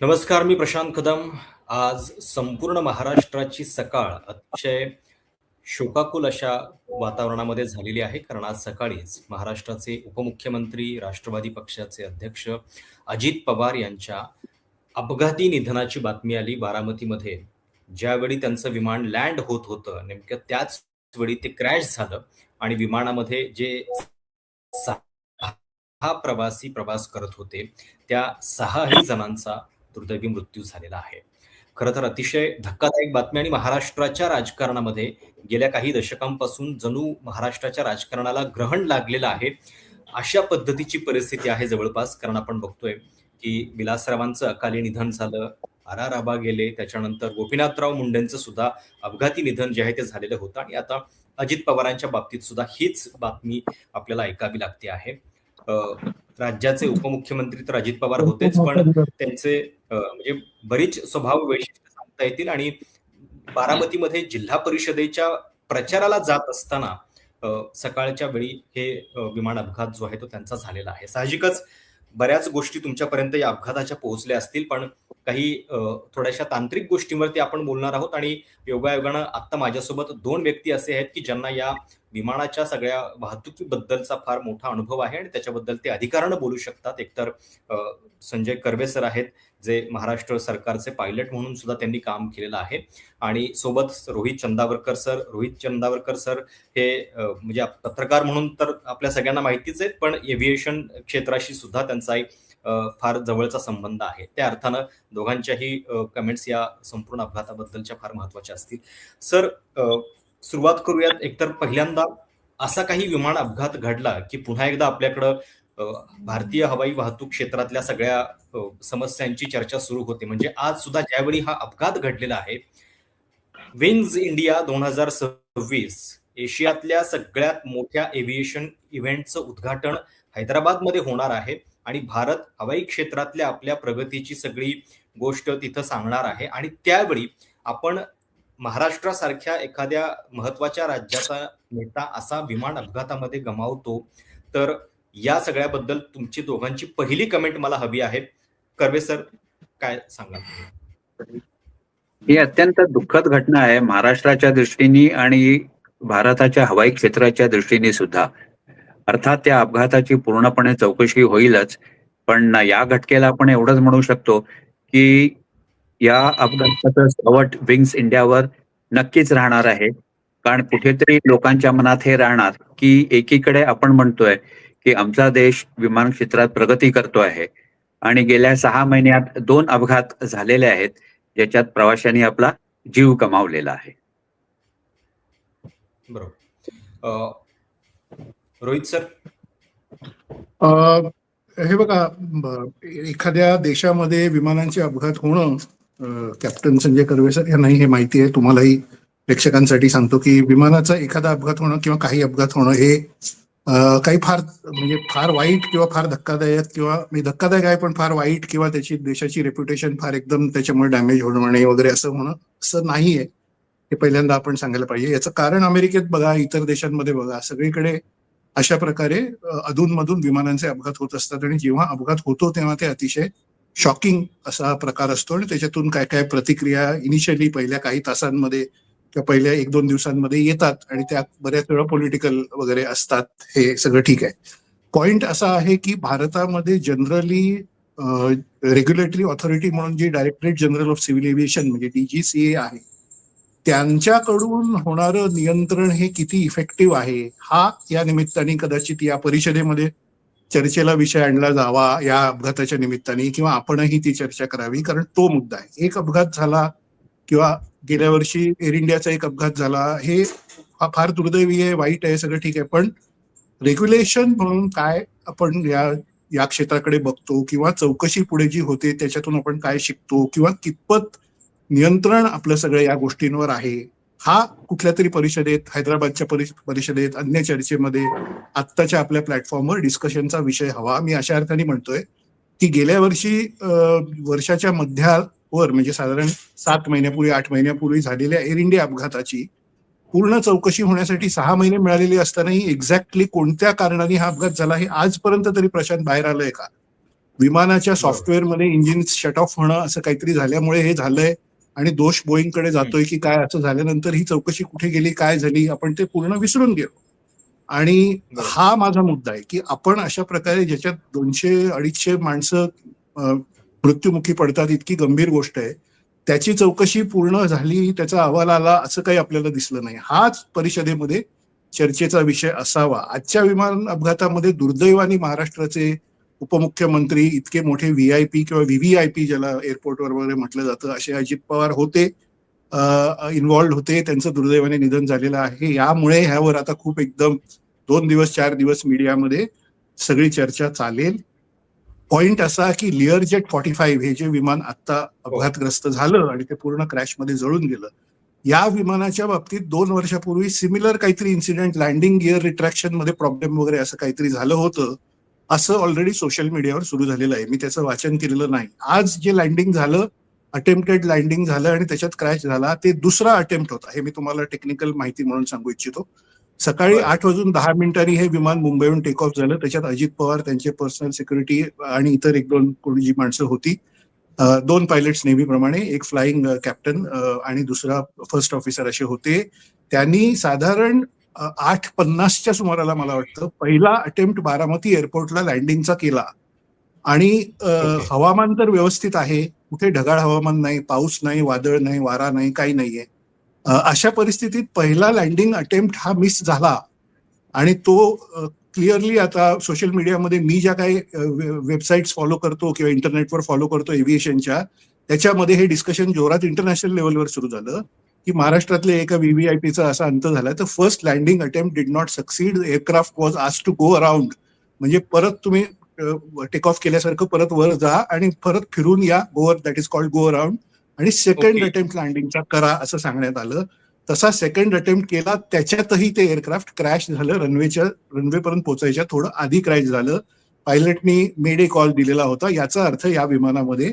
नमस्कार मी प्रशांत कदम. आज संपूर्ण महाराष्ट्राची सकाळ अतिशय शोकाकुल अशा वातावरणामध्ये झालेली आहे कारण आज सकाळीच महाराष्ट्राचे उपमुख्यमंत्री राष्ट्रवादी पक्षाचे अध्यक्ष अजित पवार यांच्या अपघाती निधनाची बातमी आली बारामतीमध्ये. ज्यावेळी त्यांचं विमान लँड होत होतं नेमकं त्याच वेळी ते क्रॅश झालं आणि विमानामध्ये जे सहा प्रवासी प्रवास करत होते त्या सहाही जणांचा दुर्दैवी मृत्यू झालेला आहे. खरं तर अतिशय धक्कादायक बातमी आणि महाराष्ट्राच्या राजकारणामध्ये गेल्या काही दशकांपासून जणू महाराष्ट्राच्या राजकारणाला ग्रहण लागलेलं आहे. अशा पद्धतीची परिस्थिती आहे जवळपास कारण आपण बघतोय की विलासरावांचं अकाली निधन झालं आर आर आबा गेले त्याच्यानंतर गोपीनाथराव मुंडेंचं सुद्धा अपघाती निधन जे आहे ते झालेलं होतं आणि आता अजित पवारांच्या बाबतीत सुद्धा हीच बातमी आपल्याला ऐकावी लागते आहे. राज्याचे उपमुख्यमंत्री तर अजित पवार होतेच पण त्यांचे म्हणजे बरीच स्वभाव वैशिष्ट्य सांगता येतील आणि बारामतीमध्ये जिल्हा परिषदेच्या प्रचाराला जात असताना सकाळच्या वेळी हे विमान अपघात जो आहे तो त्यांचा झालेला आहे. साहजिकच बऱ्याच गोष्टी तुमच्यापर्यंत या अपघाताच्या पोहोचल्या असतील पण काही थोड्याशा तांत्रिक गोष्टींवरती आपण बोलणार आहोत आणि योगायोगानं आत्ता माझ्यासोबत दोन व्यक्ती असे आहेत की ज्यांना या विमानाच्या सगळ्या वाहतुकीबद्दलचा फार मोठा अनुभव आहे आणि त्याच्याबद्दल ते अधिकारानं बोलू शकतात. एकतर संजय कर्वे सर आहेत जे महाराष्ट्र सरकारचे पायलट म्हणून सुद्धा त्यांनी काम केलेलं आहे. आणि सोबत रोहित चंदावरकर सर रोहित चंदावरकर सर हे म्हणजे पत्रकार म्हणून तर आपल्या सगळ्यांना माहितीच आहेत पण एव्हिएशन क्षेत्राशी सुद्धा त्यांचा एक फार जवळचा संबंध आहे. त्या अर्थानं दोघांच्याही कमेंट्स या संपूर्ण अपघाताबद्दलच्या फार महत्त्वाच्या असतील. सर सुरुवात करूयात एकतर पहिल्यांदा. असा काही विमान अपघात घडला की पुन्हा एकदा आपल्याकडं भारतीय हवाई वाहतूक क्षेत्रातल्या सगळ्या समस्यांची चर्चा सुरू होते. म्हणजे आज सुद्धा ज्यावेळी हा अपघात घडलेला आहे विंग्ज इंडिया दोन हजार सव्वीस एशियातल्या सगळ्यात मोठ्या एव्हिएशन इव्हेंटचं उद्घाटन हैदराबादमध्ये होणार आहे आणि भारत हवाई क्षेत्रातल्या आपल्या प्रगतीची सगळी गोष्ट तिथं सांगणार आहे. आणि त्यावेळी आपण महाराष्ट्रासारख्या एखाद्या महत्त्वाच्या राज्याचा नेता असा विमान अपघातामध्ये गमावतो तर या सगळ्याबद्दल तुमची दोघांची पहिली कमेंट मला हवी आहे. कर्वे सर काय सांगा ही अत्यंत दुःखद घटना आहे महाराष्ट्राच्या दृष्टीने आणि भारताच्या हवाई क्षेत्राच्या दृष्टीने सुद्धा. अर्थात त्या अपघाताची पूर्णपणे चौकशी होईलच पण या घटकेला आपण एवढंच म्हणू शकतो की या अपघाताचं सावट विंग्स इंडियावर नक्कीच राहणार आहे. कारण कुठेतरी लोकांच्या मनात हे राहणार की एकीकडे आपण म्हणतोय की आमचा देश विमान क्षेत्रात प्रगती करतो आहे. आणि गेल्या सहा महिन्यात दोन अपघात झालेले आहेत ज्याच्यात प्रवाशांनी आपला जीव गमावलेला आहे. बरोबर. अ, रोहित सर? अ, हे बघा एखाद्या देशामध्ये विमानांचे अपघात होणं कॅप्टन संजय कर्वे सर यांनाही हे माहिती आहे. तुम्हालाही प्रेक्षकांसाठी सांगतो की विमानाचा एखादा अपघात होणं किंवा काही अपघात होणं हे काही फार म्हणजे फार वाईट किंवा फार धक्कादायक किंवा मी धक्कादायक आहे पण फार वाईट किंवा त्याची देशाची रेप्युटेशन फार एकदम त्याच्यामुळे डॅमेज होणे वगैरे असं होणं असं नाहीये. हे पहिल्यांदा आपण सांगायला पाहिजे. याचं कारण अमेरिकेत बघा इतर देशांमध्ये बघा. सगळीकडे अशा प्रकारे अधूनमधून विमानांचे अपघात होत असतात आणि जेव्हा अपघात होतो तेव्हा ते अतिशय शॉकिंग असा प्रकार असतो आणि त्याच्यातून काय काय प्रतिक्रिया इनिशियली पहिल्या काही तासांमध्ये किंवा पहिल्या एक दोन दिवसांमध्ये येतात आणि त्या बऱ्याच वेळा पॉलिटिकल वगैरे असतात. हे सगळं ठीक आहे. पॉइंट असा आहे की भारतामध्ये जनरली रेग्युलेटरी ऑथॉरिटी म्हणून जी directorate general of civil aviation म्हणजे डीजीसीए आहे त्यांच्याकडून होणारं नियंत्रण हे किती इफेक्टिव्ह आहे? हा या निमित्ताने कदाचित या परिषदेमध्ये चर्चेला विषय आणला जावा या अपघाताच्या निमित्ताने किंवा आपणही ती चर्चा करावी कारण तो मुद्दा आहे. एक अपघात झाला किंवा गेल्या वर्षी एअर इंडियाचा एक अपघात झाला हे फार दुर्दैवी आहे वाईट आहे सगळं ठीक आहे पण रेग्युलेशन म्हणून काय आपण या या क्षेत्राकडे बघतो किंवा चौकशी पुढे जी होते त्याच्यातून आपण काय शिकतो किंवा कितपत नियंत्रण आपलं सगळं या गोष्टींवर आहे हा कुठल्या तरी परिषदेत हैदराबादच्या परि- परिषदेत अन्य चर्चेमध्ये आत्ताच्या आपल्या प्लॅटफॉर्मवर डिस्कशनचा विषय हवा. मी अशा अर्थाने म्हणतोय की गेल्या वर्षी वर्षाच्या मध्यावर म्हणजे साधारण सात महिन्यापूर्वी आठ महिन्यापूर्वी झालेल्या एअर इंडिया अपघाताची पूर्ण चौकशी होण्यासाठी सहा महिने मिळालेली असतानाही एक्झॅक्टली कोणत्या कारणाने हा अपघात झाला हे आजपर्यंत तरी प्रशांत बाहेर आलंय का? विमानाच्या सॉफ्टवेअरमध्ये इंजिन शट ऑफ होणं असं काहीतरी झाल्यामुळे हे झालंय. आणि दोष बोईंगकडे जातोय की काय असं झाल्यानंतर ही चौकशी कुठे गेली काय झाली आपण ते पूर्ण विसरून गेलो. आणि. हा माझा मुद्दा आहे की आपण अशा प्रकारे ज्याच्यात दोनशे अडीचशे माणसं मृत्युमुखी पडतात इतकी गंभीर गोष्ट आहे त्याची चौकशी पूर्ण झाली त्याचा अहवाल आला असं काही आपल्याला दिसलं नाही. हाच परिषदेमध्ये चर्चेचा विषय असावा. आजच्या विमान अपघातामध्ये दुर्दैवाने महाराष्ट्राचे उपमुख्यमंत्री इतके मोठे व्ही आय पी किंवा व्ही आयपी ज्याला एअरपोर्टवर वगैरे म्हटलं जातं असे अजित पवार होते इन्व्हॉल्ड होते त्यांचं दुर्दैवाने निधन झालेलं आहे. यामुळे ह्यावर आता खूप एकदम दोन दिवस चार दिवस मीडियामध्ये सगळी चर्चा चालेल. पॉइंट असा की लिअर जेट फॉर्टी फाईव्ह हे जे विमान आता अपघातग्रस्त झालं आणि ते पूर्ण क्रॅशमध्ये जळून गेलं या विमानाच्या बाबतीत दोन वर्षापूर्वी सिमिलर काहीतरी इन्सिडेंट लँडिंग गिअर रिट्रॅक्शनमध्ये प्रॉब्लेम वगैरे असं काहीतरी झालं होतं. असं ऑलरेडी सोशल मीडियावर सुरू झालेलं आहे. मी त्याचं वाचन केलेलं नाही. आज जे लँडिंग झालं अटेम्प्टेड लँडिंग झालं आणि त्याच्यात क्रॅश झाला ते दुसरा अटेम्प्ट होता. हे मी तुम्हाला टेक्निकल माहिती म्हणून सांगू इच्छितो. सकाळी. आठ वाजून दहा मिनिटांनी हे विमान मुंबईहून टेक ऑफ झालं. त्याच्यात अजित पवार त्यांचे पर्सनल सिक्युरिटी आणि इतर एक दोन कोणी जी माणसं होती दोन पायलट्स नेहमीप्रमाणे एक फ्लाइंग कॅप्टन आणि दुसरा फर्स्ट ऑफिसर असे होते. त्यांनी साधारण आठ पन्नासच्या सुमाराला मला वाटतं पहिला अटेम्प्ट बारामती एअरपोर्टला लँडिंगचा केला. आणि. हवामान तर व्यवस्थित आहे. कुठे ढगाळ हवामान नाही पाऊस नाही वादळ नाही वारा नाही काही नाहीये. अशा परिस्थितीत पहिला लँडिंग अटेम्प्ट हा मिस झाला. आणि तो क्लिअरली आता सोशल मीडियामध्ये मी ज्या काही वेबसाईट्स फॉलो करतो किंवा इंटरनेटवर फॉलो करतो एव्हिएशनच्या त्याच्यामध्ये हे डिस्कशन जोरात इंटरनॅशनल लेवलवर सुरू झालं. की महाराष्ट्रातले एका व्हीव्हीआयपीचा असा अंत झाला. तर first landing attempt did not succeed aircraft was आज टू गो अराउंड म्हणजे परत तुम्ही टेक ऑफ केल्यासारखं परत वर जा आणि परत फिरून या गोवर that is called go around आणि सेकंड. अटेम्प्ट लँडिंगचा करा असं सांगण्यात आलं. तसा सेकंड अटेम्प्ट केला त्याच्यातही ते एअरक्राफ्ट क्रॅश झालं. रनवेच्या रनवे पर्यंत पोहोचायच्या थोडं आधी क्रॅश झालं. पायलटनी मेडे कॉल दिलेला होता. याचा अर्थ या विमानामध्ये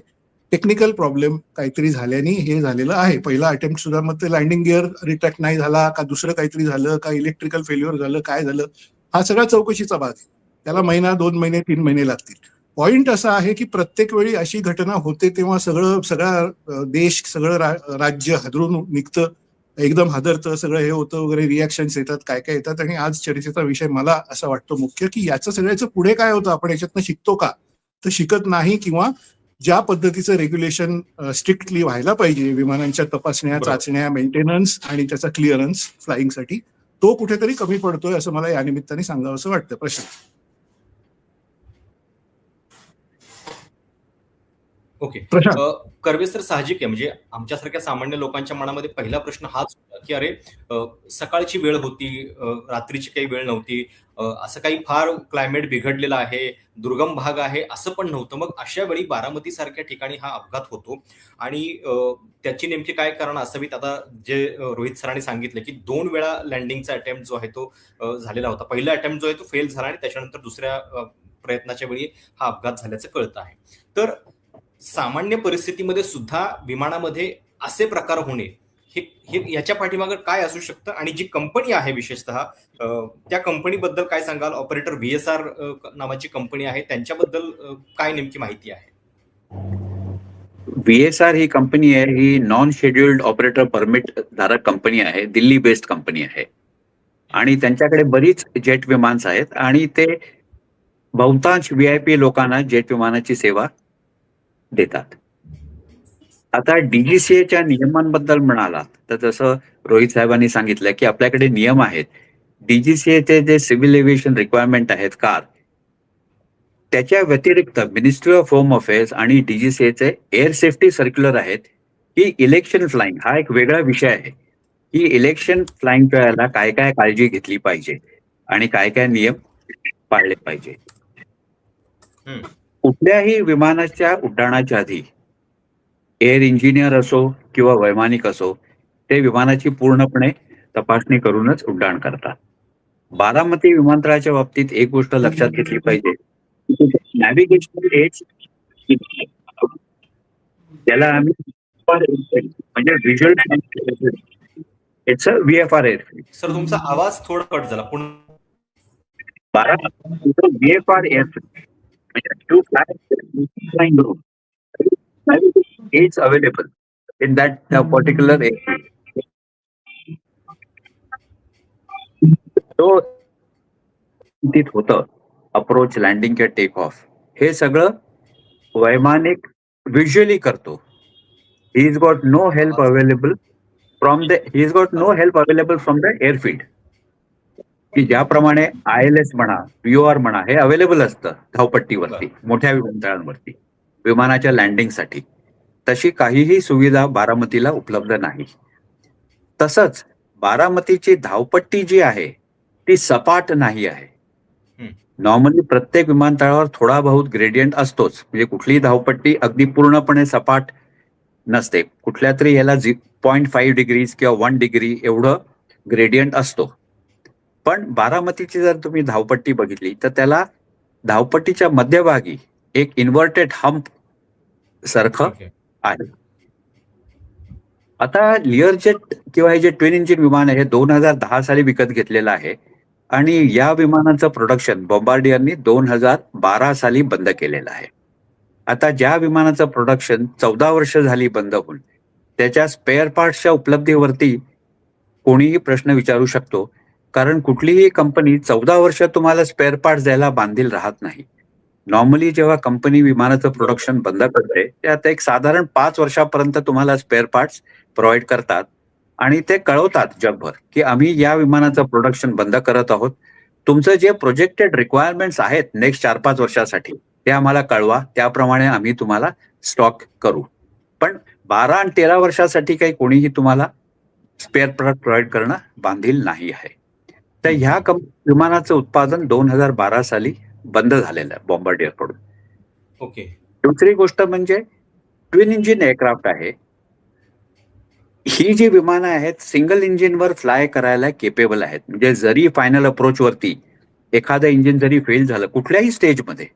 टेक्निकल प्रॉब्लेम काहीतरी झाल्याने हे झालेलं आहे. पहिला अटेम्प्ट सुद्धा मग ते लँडिंग गिअर रिट्रॅक्ट नाही झाला का दुसरं काहीतरी झालं का इलेक्ट्रिकल फेल्युअर झालं काय झालं हा सगळा चौकशीचा भाग आहे. त्याला महिना दोन महिने तीन महिने लागतील. पॉइंट असा आहे की प्रत्येक वेळी अशी घटना होते तेव्हा सगळं सगळा देश सगळं रा- राज्य हादरून निघतं. एकदम हादरतं सगळं हे होतं वगैरे रिॲक्शन्स येतात काय काय येतात आणि आज चर्चेचा विषय मला असा वाटतो मुख्य की याचं सगळ्याचं पुढे काय होतं? आपण याच्यातनं शिकतो का? तर शिकत नाही किंवा ज्या पद्धतीचं रेग्युलेशन स्ट्रिक्टली व्हायला पाहिजे विमानांच्या तपासण्या. चाचण्या मेंटेनन्स आणि त्याचा क्लिअरन्स फ्लाईंगसाठी तो कुठेतरी कमी पडतोय असं मला या निमित्ताने सांगावं असं वाटतं प्रश्न ओके. कर्वे सर साहजिक आहे. म्हणजे आमच्यासारख्या सामान्य लोकांच्या मनामध्ये पहिला प्रश्न हाच होता की अरे सकाळची वेळ होती रात्रीची काही वेळ नव्हती. असं काही फार क्लायमेट बिघडलेलं आहे दुर्गम भाग आहे असं पण नव्हतं. मग अशा वेळी बारामती सारख्या ठिकाणी हा अपघात होतो. आणि त्याची नेमकी काय कारण असावीत? आता जे रोहित सरांनी सांगितलं की दोन वेळा लँडिंगचा अटेम्प्ट जो आहे तो झालेला होता. पहिला अटेम्प्ट जो आहे तो फेल झाला आणि त्याच्यानंतर दुसऱ्या प्रयत्नाच्या वेळी हा अपघात झाल्याचं कळतं आहे. तर सामान्य परिस्थितीमध्ये सुद्धा विमानामध्ये असे प्रकार होणे हे हे याच्या पाठीमागं काय असू शकतं? आणि जी कंपनी आहे विशेषतः त्या कंपनीबद्दल काय सांगाल? ऑपरेटर व्हीएसआर नावाची कंपनी आहे त्यांच्याबद्दल काय नेमकी माहिती आहे? व्हीएसआर ही कंपनी आहे ही नॉन शेड्युल्ड ऑपरेटर परमिट धारक कंपनी आहे दिल्ली बेस्ड कंपनी आहे. आणि त्यांच्याकडे बरीच जेट विमान्स आहेत आणि ते बहुतांश व्ही आय पी लोकांना जेट विमानाची सेवा देतात. आता डीजीसीएच्या नियमांबद्दल म्हणालात तर जसं रोहित साहेबांनी सांगितलं की आपल्याकडे नियम आहेत. डीजीसीएचे जे सिव्हिल एव्हिएशन रिक्वायरमेंट आहेत कार त्याच्या व्यतिरिक्त मिनिस्ट्री ऑफ होम अफेअर्स आणि डीजीसीएचे एअर सेफ्टी सर्क्युलर आहेत. की इलेक्शन फ्लाइंग हा एक वेगळा विषय आहे. की इलेक्शन फ्लाइंगच्या वेळेला काय काय काळजी घेतली पाहिजे आणि काय काय नियम पाळले पाहिजे. कुठल्याही विमानाच्या उड्डाणाच्या आधी एअर इंजिनियर असो किंवा वैमानिक असो ते विमानाची पूर्णपणे तपासणी करूनच उड्डाण करतात. बारामती विमानतळाच्या बाबतीत एक गोष्ट लक्षात घेतली पाहिजे. नॅव्हिगेशन एज त्याला आम्ही म्हणजे visual it's a V F R air sir तुमचा आवाज थोडा कट झाला. पुन्हा बारा V F R air to fly flying room. It's available in that uh, particular area. तो तिथ होतं अप्रोच लँडिंग किंवा टेक ऑफ हे सगळं वैमानिक व्हिज्युअली करतो he is got no help available from the he is got no help available from the airfield की ज्याप्रमाणे आय एल एस म्हणा पीओआर म्हणा हे अवेलेबल असतं धावपट्टीवरती मोठ्या विमानतळांवरती विमानाच्या लँडिंगसाठी तशी काहीही सुविधा बारामतीला उपलब्ध नाही. तसंच बारामतीची धावपट्टी जी आहे ती सपाट नाही आहे. नॉर्मली प्रत्येक विमानतळावर थोडा बहुत ग्रेडियंट असतोच. म्हणजे कुठलीही धावपट्टी अगदी पूर्णपणे सपाट नसते. कुठल्या तरी याला पॉईंट फाईव्ह डिग्रीज किंवा वन डिग्री एवढं ग्रेडियंट असतो. पण बारामतीची जर तुम्ही धावपट्टी बघितली तर त्याला धावपट्टीच्या मध्यभागी एक इन्व्हर्टेड हम्प सारखं आहे. आता लिअरजेट किंवा हे जे ट्विन इंजिन विमान आहे हे दोन हजार दहा साली विकत घेतलेलं आहे. आणि या विमानाचं प्रोडक्शन बॉम्बार्डियरनी दोन हजार बारा साली बंद केलेलं आहे. आता ज्या विमानाचं प्रोडक्शन चौदा वर्ष झाली बंद होऊन त्याच्या स्पेअर पार्ट्सच्या उपलब्धीवरती कोणीही प्रश्न विचारू शकतो. कारण कुठलीही कंपनी चौदा वर्ष तुम्हाला स्पेअर पार्ट द्यायला बांधील राहत नाही. नॉर्मली जेव्हा कंपनी विमानाचं प्रोडक्शन बंद करते ते आता एक साधारण पाच वर्षापर्यंत तुम्हाला स्पेअर पार्ट्स प्रोव्हाइड करतात आणि ते कळवतात जगभर की आम्ही या विमानाचं प्रोडक्शन बंद करत आहोत. तुमचं जे प्रोजेक्टेड रिक्वायरमेंट्स आहेत नेक्स्ट चार पाच वर्षासाठी ते आम्हाला कळवा. त्याप्रमाणे आम्ही तुम्हाला स्टॉक करू. पण बारा आणि तेरा वर्षासाठी काही कोणीही तुम्हाला स्पेअर पार्ट प्रोव्हाइड करणं बांधील नाही आहे. तर ह्या कं विमानाचं उत्पादन दोन हजार बारा साली बंद झालेलं आहे बॉम्बार्डियरकडून ओके. दुसरी गोष्ट म्हणजे ट्विन इंजिन एअरक्राफ्ट आहे. ही जी विमानं आहेत सिंगल इंजिनवर फ्लाय करायला केपेबल आहेत. म्हणजे जरी फायनल अप्रोच वरती एखादं इंजिन जरी फेल झालं कुठल्याही स्टेजमध्ये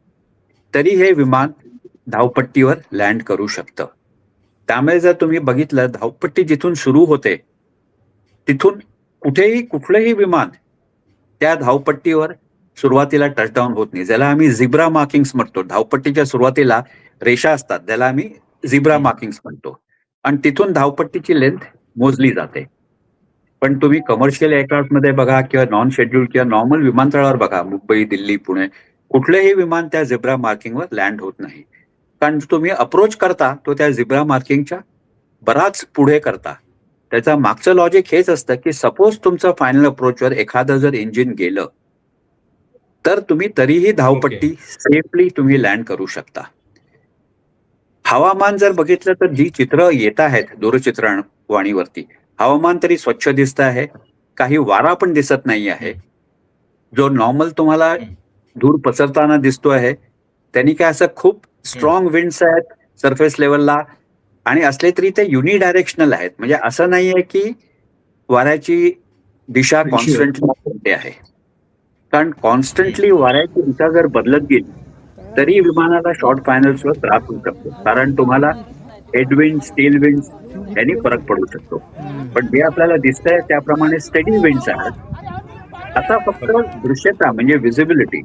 तरी हे विमान धावपट्टीवर लँड करू शकतं. त्यामुळे जर तुम्ही बघितलं धावपट्टी जिथून सुरू होते तिथून कुठेही कुठलंही विमान त्या धावपट्टीवर सुरुवातीला टचडाऊन होत नाही. ज्याला आम्ही झिब्रा मार्किंग्स म्हणतो. धावपट्टीच्या सुरुवातीला रेषा असतात. त्याला आम्ही झिब्रा मार्किंग्स म्हणतो. आणि तिथून धावपट्टीची लेंथ मोजली जाते. पण तुम्ही कमर्शियल एअरक्राफ्टमध्ये बघा किंवा नॉन शेड्यूल किंवा नॉर्मल विमानतळावर बघा. मुंबई दिल्ली पुणे कुठलेही विमान त्या झिब्रा मार्किंगवर लँड होत नाही. कारण तुम्ही अप्रोच करता तो त्या झिब्रा मार्किंगच्या बराच पुढे करता. त्याचं मागचं लॉजिक हेच असतं की सपोज तुमचं फायनल अप्रोचवर एखादं जर इंजिन गेलं तर तुम्ही तरीही धावपट्टी सेफली तुम्ही लँड करू शकता. हवामान जर बघितलं तर जी चित्र येत आहेत दूरचित्रवाणीवरती हवामान तरी स्वच्छ दिसत आहे काही वारा पण दिसत नाही आहे. जो नॉर्मल तुम्हाला धूर पसरताना दिसतो आहे त्यांनी काय असं खूप स्ट्रॉंग विंड्स आहेत सरफेस लेवलला आणि असले तरी ते युनी डायरेक्शनल आहेत. म्हणजे असं नाहीये की वाऱ्याची दिशा. कॉन्स्टंटली आहे. कारण कॉन्स्टंटली वाऱ्याची दिशा जर बदलत गेली तरी विमानाला शॉर्ट फायनल्सवर त्रास होऊ शकतो. कारण तुम्हाला हेडविंड स्टील विंड यांनी फरक पडू शकतो. पण जे आपल्याला दिसतंय त्याप्रमाणे स्टेडी विंड्स आहेत. आता फक्त दृश्यता म्हणजे विजिबिलिटी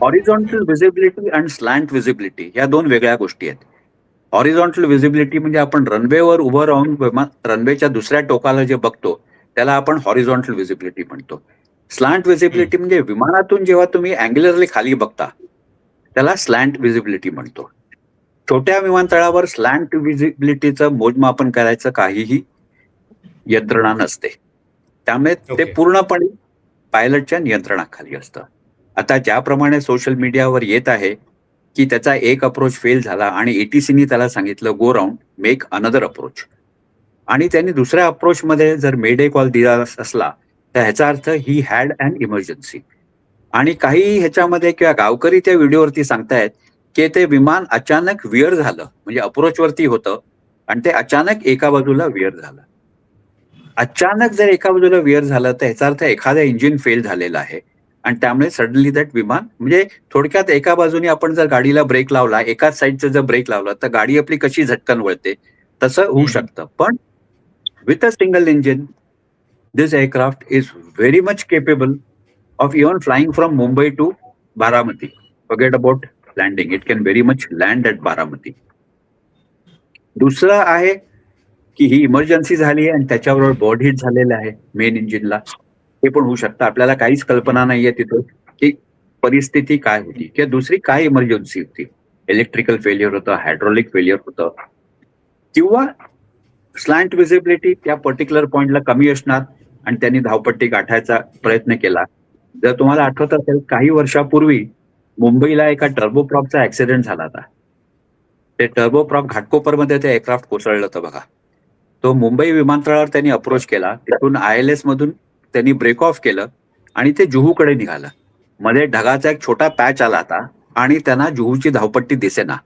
हॉरिझॉन्टल विजिबिलिटी आणि स्लॅन्ट विजिबिलिटी या दोन वेगळ्या गोष्टी आहेत. हॉरिझॉन्टल विजिबिलिटी म्हणजे आपण रनवेवर उभं राहून विमान रनवेच्या दुसऱ्या टोकाला जे बघतो त्याला आपण हॉरिझॉन्टल विजिबिलिटी म्हणतो. स्लॅन्ट विजिबिलिटी म्हणजे विमानातून जेव्हा तुम्ही अँग्युलरली खाली बघता त्याला स्लॅन्ट विजिबिलिटी म्हणतो. छोट्या विमानतळावर स्लॅन्ट विजिबिलिटीचं मोजमापन करायचं काहीही यंत्रणा नसते. त्यामुळे ते Okay. पूर्णपणे पायलटच्या नियंत्रणाखाली असतं. आता ज्याप्रमाणे सोशल मीडियावर येत आहे की त्याचा एक अप्रोच फेल झाला आणि एटीसीनी त्याला सांगितलं go round make another approach आणि त्यांनी दुसऱ्या अप्रोच मध्ये जर मेडे कॉल दिला असला तर ह्याचा अर्थ ही हॅड अँड इमर्जन्सी आणि काही ह्याच्यामध्ये किंवा गावकरी त्या व्हिडिओवरती सांगतायत की ते विमान अचानक विअर झालं म्हणजे अप्रोचवरती होतं आणि ते अचानक एका बाजूला विअर झालं. अचानक जर एका बाजूला विअर झालं तर ह्याचा अर्थ एखादं इंजिन फेल झालेलं आहे. आणि त्यामुळे सडनली दॅट विमान म्हणजे थोडक्यात एका बाजूने आपण जर गाडीला ब्रेक लावला एकाच साईडचा जर ब्रेक लावला तर गाडी आपली कशी झटकन वळते? तसं होऊ. शकतं. पण with a single engine this aircraft is very much capable of even flying from Mumbai to Baramati forget about landing it can very much land at Baramati दुसरं आहे की ही इमर्जन्सी झाली आहे आणि त्याच्याबरोबर बॉड हिट झालेलं आहे मेन इंजिनला हे पण होऊ शकतं. आपल्याला काहीच कल्पना नाहीये तिथं की परिस्थिती काय होती. किंवा दुसरी काय इमर्जन्सी होती. इलेक्ट्रिकल फेल्युअर होतं हायड्रॉलिक फेल्युअर होतं. किंवा स्लॅन्ट विजिबिलिटी त्या पर्टिक्युलर पॉइंटला कमी असणार आणि त्यांनी धावपट्टी गाठायचा प्रयत्न केला. जर तुम्हाला आठवत असेल काही वर्षापूर्वी मुंबईला एका टर्बोप्रॉपचा ऍक्सिडेंट झाला होता. ते टर्बोप्रॉप घाटकोपरमध्ये ते एअरक्राफ्ट कोसळलं होतं बघा. तो मुंबई विमानतळावर त्यांनी अप्रोच केला. तिथून आय एल एस मधून त्यांनी ब्रेक ऑफ केलं आणि ते जुहूकडे निघालं. मध्ये ढगाचा एक छोटा पॅच आला होता आणि त्यांना जुहूची धावपट्टी दिसेना.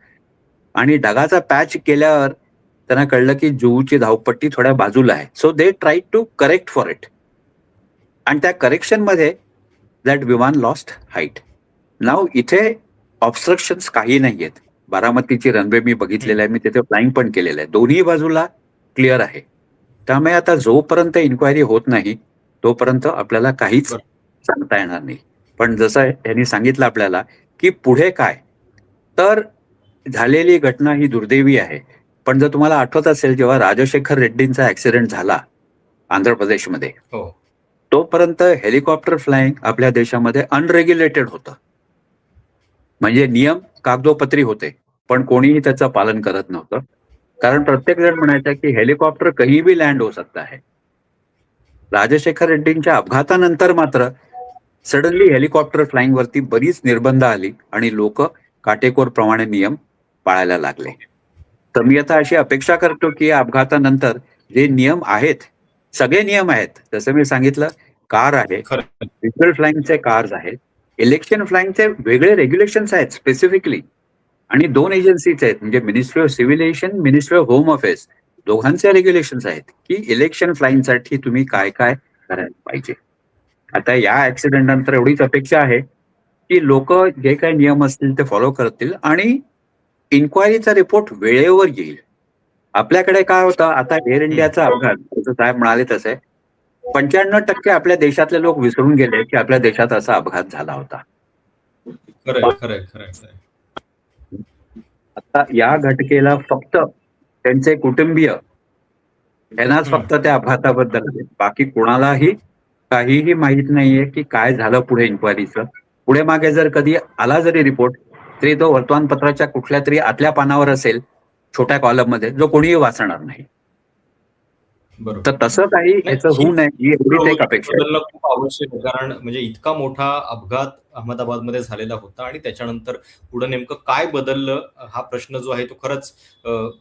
आणि ढगाचा पॅच केल्यावर त्यांना कळलं की जुहूची धावपट्टी थोड्या बाजूला आहे. So they try to correct for it आणि त्या करेक्शनमध्ये दॅट विमान लॉस्ट हाईट नाव इथे ऑब्स्ट्रक्शन काही नाही आहेत बारामतीची रनवे मी बघितलेला आहे. मी तिथे फ्लाईंग पण केलेलं आहे. दोन्ही बाजूला क्लिअर आहे. त्यामुळे आता जोपर्यंत इन्क्वायरी होत नाही तोपर्यंत आपल्याला काहीच. सांगता येणार नाही. पण जसं यांनी सांगितलं आपल्याला की पुढे काय? तर झालेली घटना ही दुर्दैवी आहे. पण जर तुम्हाला आठवत असेल जेव्हा राजशेखर रेड्डींचा ऍक्सिडेंट झाला आंध्र प्रदेशमध्ये हो. तोपर्यंत हेलिकॉप्टर फ्लाइंग आपल्या देशामध्ये अनरेग्युलेटेड होतं. म्हणजे नियम कागदोपत्री होते पण कोणीही त्याचं पालन करत नव्हतं. कारण प्रत्येक जण म्हणायचं की हेलिकॉप्टर कही भी लँड हो सकता है राजशेखर रेड्डींच्या अपघातानंतर मात्र सडनली हेलिकॉप्टर फ्लाइंग वरती बरीच निर्बंध आली आणि लोक काटेकोर प्रमाणे नियम पाळायला लागले. तर मी आता अशी अपेक्षा करतो की या अपघातानंतर जे नियम आहेत सगळे नियम आहेत जसं मी सांगितलं कार आहे व्हिज्युअल फ्लाइंगचे कार्स आहेत इलेक्शन फ्लाइंगचे वेगळे रेग्युलेशन्स आहेत स्पेसिफिकली आणि दोन एजन्सीज आहेत म्हणजे ministry of civil aviation ministry of home affairs दोघांचे रेग्युलेशन्स आहेत की इलेक्शन फ्लाइंगसाठी तुम्ही काय काय करायला पाहिजे. आता या ऍक्सिडेंट नंतर एवढीच अपेक्षा आहे की लोक जे काही नियम असतील ते फॉलो करतील आणि इन्क्वायरीचा रिपोर्ट वेळेवर येईल. आपल्याकडे काय होतं आता एअर इंडियाचा अपघात जसं साहेब म्हणाले तसे पंच्याण्णव टक्के आपल्या देशातले लोक विसरून गेले की आपल्या देशात असा अपघात झाला होता. आता या घटकेला फक्त त्यांचे कुटुंबीय. यांनाच फक्त त्या अपघाताबद्दल. बाकी कोणालाही काहीही माहीत नाहीये की काय झालं पुढे इन्क्वायरीचं पुढे मागे जर कधी आला जरी रिपोर्ट तरी तो वर्तमानपत्राच्या कुठल्या तरी आतल्या पानावर असेल छोट्या कॉलममध्ये जो कोणीही वाचणार नाही. बरोबर. तर तसं काही ह्याचं होऊ नये ही एवढीच एक अपेक्षा खूप आवश्यक आहे. कारण म्हणजे इतका मोठा अपघात अहमदाबादमध्ये झालेला होता आणि त्याच्यानंतर पुढे नेमकं काय बदललं हा प्रश्न जो आहे तो खरंच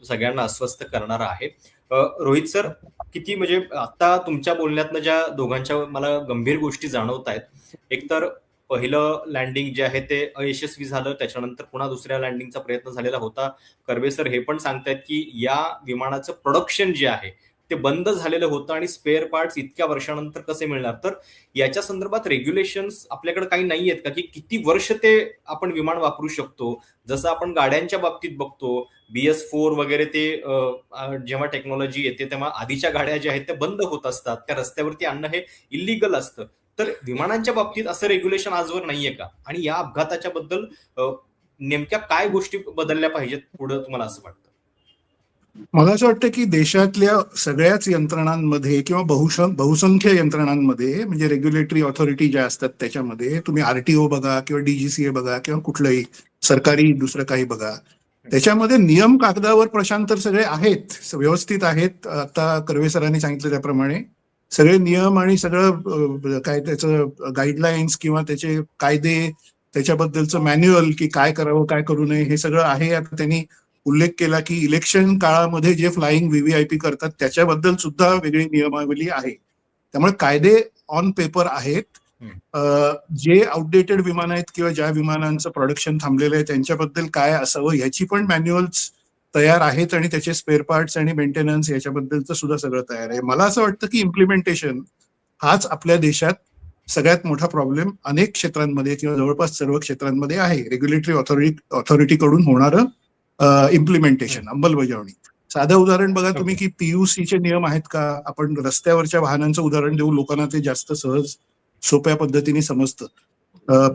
सगळ्यांना अस्वस्थ करणारा आहे. रोहित सर किती म्हणजे आता तुमच्या बोलण्यातनं ज्या दोघांच्या मला गंभीर गोष्टी जाणवत आहेत एकतर पहिलं लँडिंग जे आहे ते अयशस्वी झालं त्याच्यानंतर पुन्हा दुसऱ्या लँडिंगचा प्रयत्न झालेला होता. कर्वे सर हे पण सांगतायत की या विमानाचं प्रोडक्शन जे आहे ते बंद झालेलं होतं आणि स्पेअर पार्ट्स इतक्या वर्षानंतर कसे मिळणार? तर याच्या संदर्भात रेग्युलेशन्स आपल्याकडे काही नाही आहेत का? की किती वर्ष ते आपण विमान वापरू शकतो? जसं आपण गाड्यांच्या बाबतीत बघतो बी एस फोर वगैरे ते जेव्हा टेक्नॉलॉजी येते तेव्हा आधीच्या गाड्या ज्या आहेत त्या बंद होत असतात. त्या रस्त्यावरती आणणं हे इलिगल असतं. तर विमानांच्या बाबतीत असं रेग्युलेशन आजवर नाहीये का? आणि या अपघाताच्या बद्दल नेमक्या काय गोष्टी बदलल्या पाहिजेत पुढे तुम्हाला असं वाटतं? मला असं वाटतं की देशातल्या सगळ्याच यंत्रणांमध्ये किंवा बहुसं बहुसंख्य यंत्रणांमध्ये म्हणजे रेग्युलेटरी ऑथॉरिटी ज्या असतात त्याच्यामध्ये तुम्ही आरटीओ बघा किंवा डीजीसीए बघा किंवा कुठलंही सरकारी दुसरं काही बघा त्याच्यामध्ये नियम कागदावर प्रशांतर सगळे आहेत व्यवस्थित आहेत. आता कर्वे सरांनी सांगितलं त्याप्रमाणे सगळे नियम आणि सगळं काय त्याचं गाईडलाईन्स किंवा त्याचे कायदे त्याच्याबद्दलचं मॅन्युअल की काय करावं काय करू नये हे सगळं आहे. आता त्यांनी उल्लेख केला की इलेक्शन काळामध्ये जे फ्लाइंग व्हीव्हीआयपी करतात त्याच्याबद्दल सुद्धा वेगळी नियमावली आहे. त्यामुळे कायदे ऑन पेपर आहेत. जे आउटडेटेड विमान आहेत किंवा ज्या विमानांचं प्रोडक्शन थांबलेलं आहे त्यांच्याबद्दल काय असावं याची पण मॅन्युअल्स तयार आहेत आणि त्याचे स्पेअर पार्ट्स आणि मेंटेनन्स याच्याबद्दलचं सुद्धा सगळं तयार आहे. मला असं वाटतं की इम्प्लिमेंटेशन हाच आपल्या देशात सगळ्यात मोठा प्रॉब्लेम अनेक क्षेत्रांमध्ये किंवा जवळपास सर्व क्षेत्रांमध्ये आहे. रेग्युलेटरी ऑथॉरिटी ऑथॉरिटीकडून होणारं इम्प्लिमेंटेशन अंमलबजावणी. साधं उदाहरण बघा तुम्ही की PUC चे नियम आहेत का? आपण रस्त्यावरच्या वाहनांचं उदाहरण देऊ लोकांना ते जास्त सहज सोप्या पद्धतीने समजतं.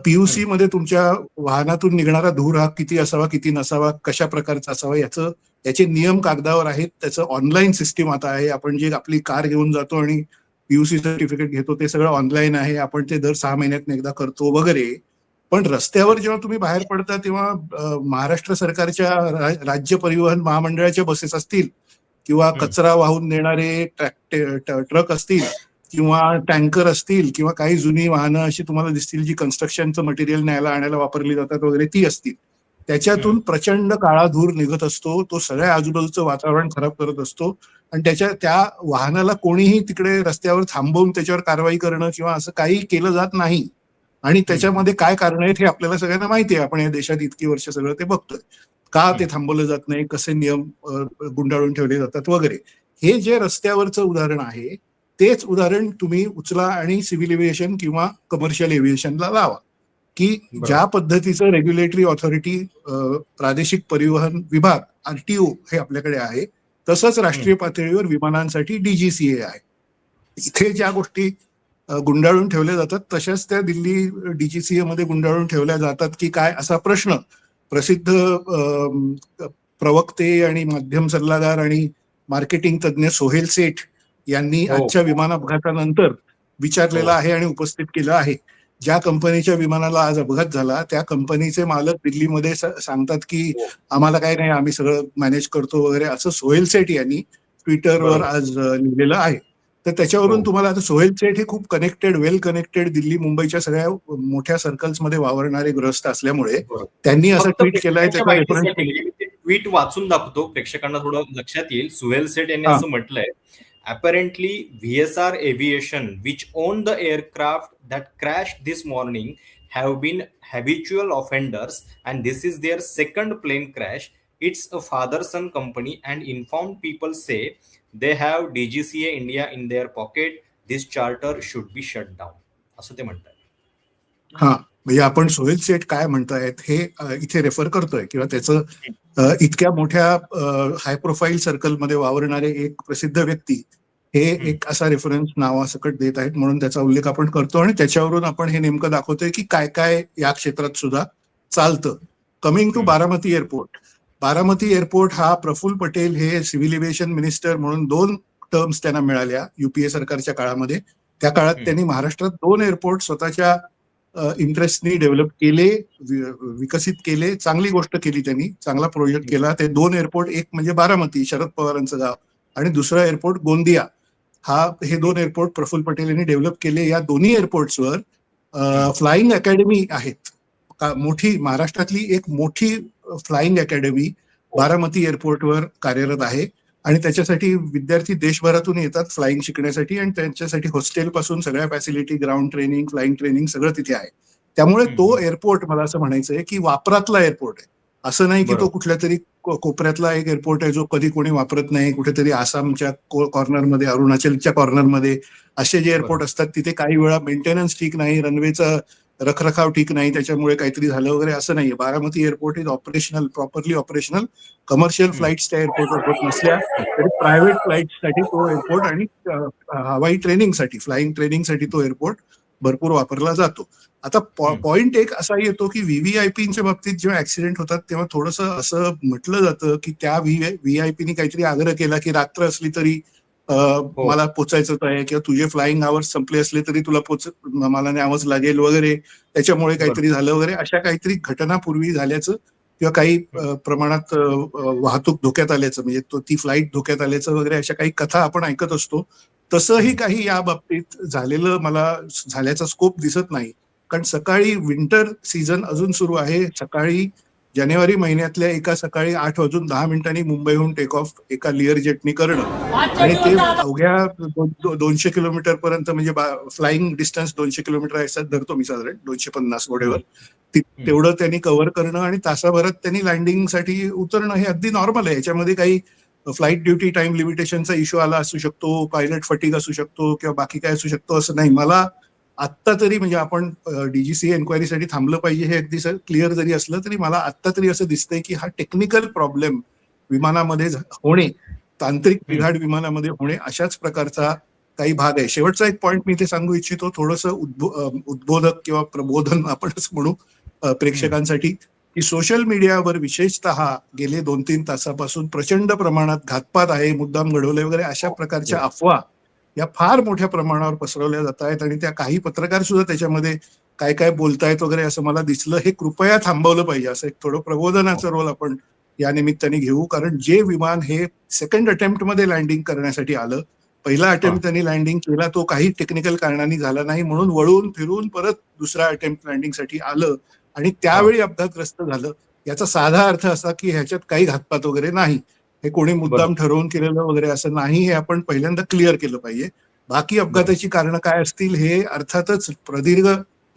पीयूसी मध्ये तुमच्या वाहनातून निघणारा धूर हा किती असावा किती नसावा कशा प्रकारचा असावा याचं याचे नियम कागदावर आहेत. त्याचं ऑनलाईन सिस्टीम आता आहे. आपण जे आपली कार घेऊन जातो आणि पीयूसी सर्टिफिकेट घेतो ते सगळं ऑनलाईन आहे. आपण ते दर सहा महिन्यात एकदा करतो वगैरे. पण रस्त्यावर जेव्हा तुम्ही बाहेर पडता तेव्हा महाराष्ट्र सरकारच्या राज्य परिवहन महामंडळाच्या बसेस असतील किंवा. कचरा वाहून नेणारे ट्रॅक असतील किंवा टँकर असतील किंवा काही जुनी वाहनं अशी तुम्हाला दिसतील जी कन्स्ट्रक्शनचं मटेरियल न्यायला आणायला वापरली जातात वगैरे ती असतील त्याच्यातून. प्रचंड काळा धूर निघत असतो तो सगळ्या आजूबाजूचं वातावरण खराब करत असतो आणि त्याच्या त्या वाहनाला कोणीही तिकडे रस्त्यावर थांबवून त्याच्यावर कारवाई करणं किंवा असं काही केलं जात नाही आणि त्याच्यामध्ये काय कारण आहेत हे आपल्याला सगळ्यांना माहिती आहे. आपण या देशात इतकी वर्ष सगळं ते बघतोय. का ते थांबवलं जात नाही? कसे नियम गुंडाळून ठेवले जातात वगैरे? हे जे रस्त्यावरचं उदाहरण आहे तेच उदाहरण तुम्ही उचला आणि सिव्हिल एव्हिएशन किंवा कमर्शियल एव्हिएशनला लावा. की. ज्या पद्धतीचं रेग्युलेटरी ऑथॉरिटी प्रादेशिक परिवहन विभाग आरटीओ हे आपल्याकडे आहे तसंच राष्ट्रीय पातळीवर विमानांसाठी डीजीसीए आहे. इथे ज्या गोष्टी गुंडाळून ठेवल्या जातात तशाच त्या दिल्ली डीजीसीए मध्ये गुंडाळून ठेवल्या जातात की काय असा प्रश्न प्रसिद्ध प्रवक्ते आणि माध्यम सल्लागार आणि मार्केटिंग तज्ज्ञ सोहेल सेठ यांनी हो. आजच्या विमान अपघातानंतर विचारलेला हो. आहे आणि उपस्थित केलं आहे ज्या कंपनीच्या विमानाला आज अपघात झाला त्या कंपनीचे मालक दिल्लीमध्ये स- सांगतात की हो. आम्हाला काय नाही आम्ही सगळं मॅनेज करतो वगैरे असं सोहेल सेठ यांनी ट्विटरवर. आज लिहिलेलं आहे तर त्याच्यावरून हो. तुम्हाला आता सोहेल सेठ हे खूप कनेक्टेड वेल कनेक्टेड दिल्ली मुंबईच्या सगळ्या मोठ्या सर्कल्समध्ये वावरणारे ग्रस्त असल्यामुळे. त्यांनी असं ट्विट केलंय ट्विट वाचून दाखवतो प्रेक्षकांना थोडं लक्षात येईल सुहेल सेठ यांनी. असं म्हटलंय apparently VSR Aviation, which owned the aircraft that crashed this morning, have been habitual offenders, and this is their second plane crash. It's a father-son company, and informed people say they have DGCA India in their pocket. This charter should be shut down. असं ते म्हणतात हा म्हणजे आपण सोहेल सेठ काय म्हणतायत हे अ, इथे रेफर करतोय किंवा त्याचं अ, इतक्या मोठ्या हाय प्रोफाईल सर्कलमध्ये वावरणारे एक प्रसिद्ध व्यक्ती हे एक असा रेफरन्स नावासकट देत आहेत म्हणून त्याचा उल्लेख आपण करतो आणि त्याच्यावरून आपण हे नेमकं दाखवतोय की काय काय या क्षेत्रात सुद्धा चालतं coming to. Baramati airport Baramati airport हा प्रफुल्ल पटेल हे सिव्हिल एव्हिएशन मिनिस्टर म्हणून दोन टर्म्स त्यांना मिळाल्या युपीए सरकारच्या काळामध्ये. त्या काळात. त्यांनी महाराष्ट्रात दोन एअरपोर्ट स्वतःच्या इंटरेस्टनी डेव्हलप केले विकसित केले चांगली गोष्ट केली त्यांनी चांगला प्रोजेक्ट केला. ते दोन एअरपोर्ट एक म्हणजे बारामती शरद पवारांचं गाव आणि दुसरा एअरपोर्ट गोंदिया. हा हे दोन एअरपोर्ट प्रफुल्ल पटेल यांनी डेव्हलप केले. या दोन्ही एअरपोर्ट्सवर फ्लाइंग अकॅडमी आहेत. मोठी महाराष्ट्रातली एक मोठी फ्लाइंग अकॅडमी बारामती एअरपोर्टवर कार्यरत आहे आणि त्याच्यासाठी विद्यार्थी देशभरातून येतात फ्लाइंग शिकण्यासाठी आणि त्यांच्यासाठी हॉस्टेल पासून सगळ्या facility ground training flying training सगळं तिथे आहे त्यामुळे तो. एअरपोर्ट मला असं म्हणायचं आहे की वापरातला एअरपोर्ट आहे असं नाही की तो. कुठल्या तरी कोपऱ्यातला एक एअरपोर्ट आहे जो कधी कोणी वापरत नाही कुठेतरी आसामच्या कॉर्नरमध्ये अरुणाचलच्या कॉर्नरमध्ये असे जे एअरपोर्ट. असतात तिथे काही वेळा मेंटेनन्स ठीक नाही रनवेचा रखरखाव ठीक नाही त्याच्यामुळे काहीतरी झालं वगैरे असं नाहीये Baramati airport is operational properly operational commercial flights त्या एअरपोर्टवर होत नसल्या तरी प्रायव्हेट फ्लाईटसाठी तो एअरपोर्ट आणि हवाई ट्रेनिंगसाठी फ्लाइंग ट्रेनिंगसाठी तो एअरपोर्ट भरपूर वापरला जातो आता. पॉइंट एक असा येतो की व्हीव्हीआयपीच्या बाबतीत जेव्हा ऍक्सिडेंट होतात तेव्हा थोडस असं म्हटलं जातं की त्या व्हीआयपीनी काहीतरी आग्रह केला की रात्र असली तरी. मला पोचायचं आहे किंवा तुझे फ्लाइंग आवर्स संपले असले तरी तुला पोच मला न्यावंच लागेल वगैरे. त्याच्यामुळे काहीतरी झालं वगैरे. अशा काहीतरी घटना पूर्वी झाल्याचं किंवा काही प्रमाणात वाहतूक धोक्यात आल्याचं म्हणजे तो ती फ्लाईट धोक्यात आल्याचं वगैरे अशा काही कथा आपण ऐकत असतो. तसंही काही या बाबतीत झालेलं मला झाल्याचा स्कोप दिसत नाही. कारण सकाळी विंटर सीझन अजून सुरू आहे. सकाळी जानेवारी महिन्यातल्या एका सकाळी आठ वाजून दहा मिनिटांनी मुंबईहून टेक ऑफ एका लिअर जेटनी करणं. आणि ते अवघ्या दोनशे किलोमीटर पर्यंत म्हणजे फ्लाइंग डिस्टन्स दोनशे किलोमीटर असतात धरतो मी साधारण दोनशे पन्नास वडेवर ती- तेवढं त्यांनी कव्हर करणं आणि तासाभरात त्यांनी लँडिंगसाठी उतरणं हे अगदी नॉर्मल आहे. याच्यामध्ये काही फ्लाईट ड्युटी टाइम लिमिटेशनचा इश्यू आला असू शकतो पायलट फटीक असू शकतो किंवा बाकी काय असू शकतो असं नाही. मला आत्ता तरी म्हणजे आपण डीजीसी एन्क्वायरीसाठी थांबलं पाहिजे हे अगदी क्लिअर जरी असलं तरी मला आत्ता तरी असं दिसतंय की हा टेक्निकल प्रॉब्लेम विमानामध्ये होणे तांत्रिक बिघाड विमानामध्ये होणे अशाच प्रकारचा काही भाग आहे. शेवटचा एक पॉईंट मी इथे सांगू इच्छितो थोडंसं उद्बो उद्बोधक किंवा प्रबोधन आपणच म्हणू प्रेक्षकांसाठी की सोशल मीडियावर विशेषतः गेले दोन तीन तासापासून प्रचंड प्रमाणात घातपात आहे मुद्दाम घडवले वगैरे अशा प्रकारच्या अफवा या फार मोठ्या प्रमाणावर पसरवल्या जात आहेत आणि त्या काही पत्रकार सुद्धा त्याच्यामध्ये काय काय बोलतायत वगैरे असं मला दिसलं. हे कृपया थांबवलं पाहिजे. असं एक थोडं प्रबोधनाचं रोल आपण या निमित्ताने घेऊ. कारण जे विमान हे सेकंड अटेम्प्टमध्ये लँडिंग करण्यासाठी आलं पहिला अटेम्प्ट त्यांनी लँडिंग केला तो काही टेक्निकल कारणाने झाला नाही. म्हणून वळून फिरून परत दुसरा अटेम्प्ट लँडिंगसाठी आलं आणि त्यावेळी अपघातग्रस्त झालं. याचा साधा अर्थ असा की ह्याच्यात काही घातपात वगैरे नाही. हे कोणी मुद्दाम ठरवून केलेलं वगैरे असं नाही हे आपण पहिल्यांदा क्लिअर केलं पाहिजे. बाकी अपघाताची कारणं काय असतील हे अर्थातच प्रदीर्घ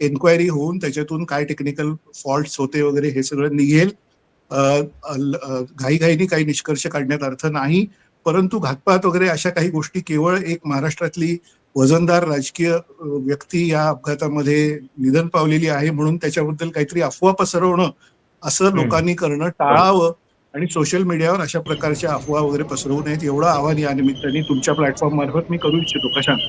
एन्क्वायरी होऊन त्याच्यातून काय टेक्निकल फॉल्ट होते वगैरे हे सगळं निघेल. घाईघाईने काही निष्कर्ष काढण्यात अर्थ नाही. परंतु घातपात वगैरे अशा काही गोष्टी केवळ एक महाराष्ट्रातली वजनदार राजकीय व्यक्ती या अपघातामध्ये निधन पावलेली आहे म्हणून त्याच्याबद्दल काहीतरी अफवा पसरवणं असं. लोकांनी करणं टाळावं. आणि सोशल मीडियावर अशा प्रकारच्या अफवा वगैरे पसरवू नयेत एवढं आवाहन या निमित्ताने तुमच्या प्लॅटफॉर्म मार्फत मी करू इच्छितो. प्रशांत.